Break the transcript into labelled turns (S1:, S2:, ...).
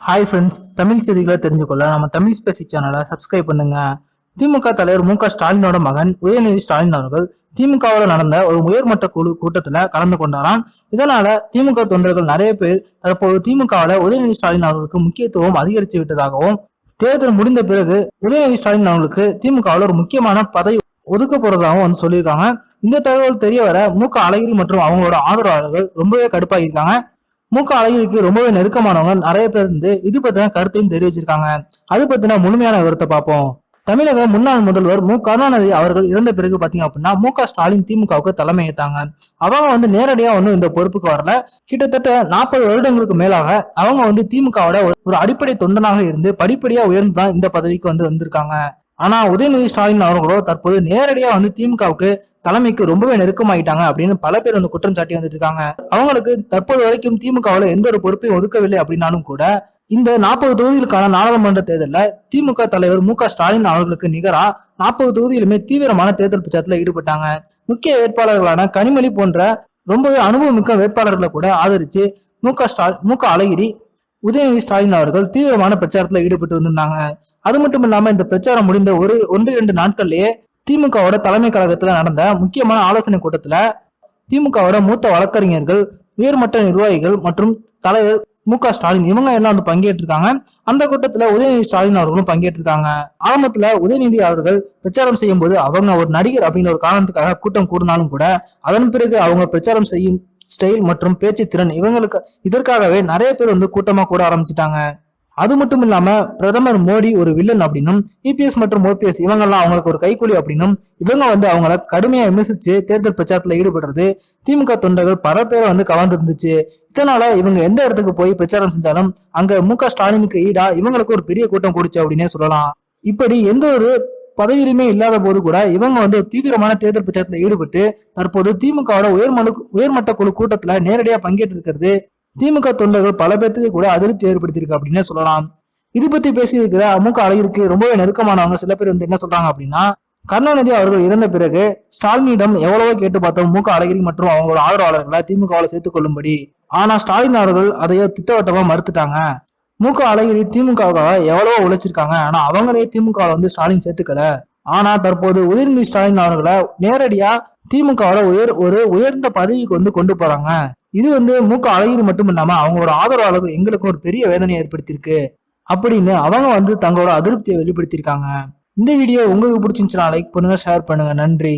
S1: Hi friends Tamil செய்திகளை தெரிஞ்சுக்கொள்ள நம்ம Tamil Spacey சேனலை சப்ஸ்கிரைப் பண்ணுங்க. திமுக தலைவர் மு ஸ்டாலினோட மகன் உதயநிதி ஸ்டாலின் அவர்கள் திமுகவில் நடந்த ஒரு உயர்மட்ட குழு கூட்டத்தில் கலந்து கொண்டாராம். இதனால திமுக தொண்டர்கள் நிறைய பேர் தற்போது திமுகவில் உதயநிதி ஸ்டாலின் அவர்களுக்கு முக்கியத்துவம் அதிகரித்து விட்டதாகவும் தேர்தல் முடிந்த பிறகு உதயநிதி ஸ்டாலின் அவர்களுக்கு திமுகவில் ஒரு முக்கியமான பதவி ஒதுக்க போறதாகவும் வந்து சொல்லியிருக்காங்க. இந்த தகவல் தெரிய வர மு க அழகிரி மற்றும் அவங்களோட ஆதரவாளர்கள் ரொம்பவே கடுப்பாகியிருக்காங்க மூக்க க அழகிரிக்கு ரொம்பவே நெருக்கமானவங்க. நிறைய பேர் இருந்து இது பத்தின கருத்தையும் தெரிவிச்சிருக்காங்க. அது பத்தின முழுமையான விவரத்தை பார்ப்போம். தமிழக முன்னாள் முதல்வர் மு. கருணாநிதி அவர்கள் இறந்த பிறகு பாத்தீங்க அப்படின்னா மு. க. ஸ்டாலின் திமுகவுக்கு தலைமை ஏத்தாங்க அவங்க வந்து நேரடியா ஒன்றும் இந்த பொறுப்புக்கு வரல. கிட்டத்தட்ட நாற்பது வருடங்களுக்கு மேலாக அவங்க வந்து திமுகவோட ஒரு அடிப்படை தொண்டனாக இருந்து படிப்படியா உயர்ந்து தான் இந்த பதவிக்கு வந்து வந்திருக்காங்க. ஆனா உதயநிதி ஸ்டாலின் அவர்களோ தற்போது நேரடியா வந்து திமுகவுக்கு தலைமைக்கு ரொம்பவே நெருக்கமாயிட்டாங்க அப்படின்னு பல பேர் வந்து குற்றம் சாட்டி வந்துட்டு இருக்காங்க. அவங்களுக்கு தற்போது வரைக்கும் திமுகவில் எந்த ஒரு பொறுப்பையும் ஒதுக்கவில்லை அப்படின்னாலும் கூட இந்த நாற்பது தொகுதிகளுக்கான நாடாளுமன்ற தேர்தலில் திமுக தலைவர் மு ஸ்டாலின் அவர்களுக்கு நிகரா நாற்பது தொகுதியிலுமே தீவிரமான தேர்தல் பிரச்சாரத்தில் ஈடுபட்டாங்க. முக்கிய வேட்பாளர்களான கனிமொழி போன்ற ரொம்பவே அனுபவமிக்க வேட்பாளர்களை கூட ஆதரிச்சு மு க ஸ்டாலின் மு க அழகிரி உதயநிதி ஸ்டாலின் அவர்கள் தீவிரமான பிரச்சாரத்தில் ஈடுபட்டு வந்திருந்தாங்க. அது மட்டும் இல்லாம இந்த பிரச்சாரம் முடிந்த ஒரு ஒன்று இரண்டு நாட்கள்லயே திமுகவோட தலைமை கழகத்துல நடந்த முக்கியமான ஆலோசனை கூட்டத்துல திமுகவோட மூத்த வழக்கறிஞர்கள் உயர்மட்ட நிர்வாகிகள் மற்றும் தலைவர் மு க ஸ்டாலின் இவங்க எல்லாம் வந்து பங்கேற்றிருக்காங்க. அந்த கூட்டத்துல உதயநிதி ஸ்டாலின் அவர்களும் பங்கேற்றிருக்காங்க. ஆரம்பத்துல உதயநிதி அவர்கள் பிரச்சாரம் செய்யும் போது அவங்க ஒரு நடிகர் அப்படிங்கிற ஒரு காரணத்துக்காக கூட்டம் கூடினாலும் கூட அதன் பிறகு அவங்க பிரச்சாரம் செய்யும் ஸ்டைல் மற்றும் பேச்சு திறன் இவங்களுக்கு இதற்காகவே நிறைய பேர் வந்து கூட்டமா கூட ஆரம்பிச்சிட்டாங்க. அது மட்டும் இல்லாம பிரதமர் மோடி ஒரு வில்லன் அப்படின்னும் இபிஎஸ் மற்றும் ஓபிஎஸ் இவங்கெல்லாம் அவங்களுக்கு ஒரு கைக்கூலி அப்படின்னும் இவங்க வந்து அவங்கள கடுமையா விமர்சிச்சு தேர்தல் பிரச்சாரத்துல ஈடுபடுறது திமுக தொண்டர்கள் பல பேரை வந்து கவர்ந்துருந்துச்சு. இதனால இவங்க எந்த இடத்துக்கு போய் பிரச்சாரம் செஞ்சாலும் அங்க மு க ஸ்டாலினுக்கு ஈடா இவங்களுக்கு ஒரு பெரிய கூட்டம் கூடிச்சு அப்படின்னே சொல்லலாம். இப்படி எந்த ஒரு பதவியிலுமே இல்லாத போது கூட இவங்க வந்து தீவிரமான தேர்தல் பிரச்சாரத்தில் ஈடுபட்டு தற்போது திமுகவோட உயர்மனு உயர்மட்ட குழு கூட்டத்தில் நேரடியாக பங்கேற்றிருக்கிறது திமுக தொண்டர்கள் பல பேர்த்துக்கு கூட அதிருப்தி ஏற்படுத்தியிருக்கு அப்படின்னு சொல்லலாம். இது பத்தி பேசியிருக்கிற அமுக அழகிற்கு ரொம்பவே நெருக்கமானவங்க சில பேர் வந்து என்ன சொல்றாங்க அப்படின்னா கருணாநிதி அவர்கள் இறந்த பிறகு ஸ்டாலினிடம் எவ்வளவோ கேட்டு பார்த்தோம் மூக்க அழகிரி மற்றும் அவங்களோட ஆதரவாளர்களை திமுகவில் சேர்த்துக் கொள்ளும்படி. ஆனா ஸ்டாலின் அவர்கள் அதையோ திட்டவட்டமா மறுத்துட்டாங்க. மூக்க அழகிரி திமுகவுக்காக எவ்வளவோ உழைச்சிருக்காங்க ஆனா அவங்களே திமுகவில் வந்து ஸ்டாலின் சேர்த்துக்கல. ஆனா தற்போது உதயநிதி ஸ்டாலின் அவர்களை நேரடியா திமுகவோட உயர் ஒரு உயர்ந்த பதவிக்கு வந்து கொண்டு போறாங்க. இது வந்து மூக்க அழகிரி மட்டும் இல்லாம அவங்களோட ஆதரவாளர்கள் எங்களுக்கும் ஒரு பெரிய வேதனையை ஏற்படுத்தியிருக்கு அப்படின்னு அவங்க வந்து தங்களோட அதிருப்தியை வெளிப்படுத்தியிருக்காங்க. இந்த வீடியோ உங்களுக்கு பிடிச்சிருந்துச்சுன்னா லைக் பண்ணுங்க ஷேர் பண்ணுங்க. நன்றி.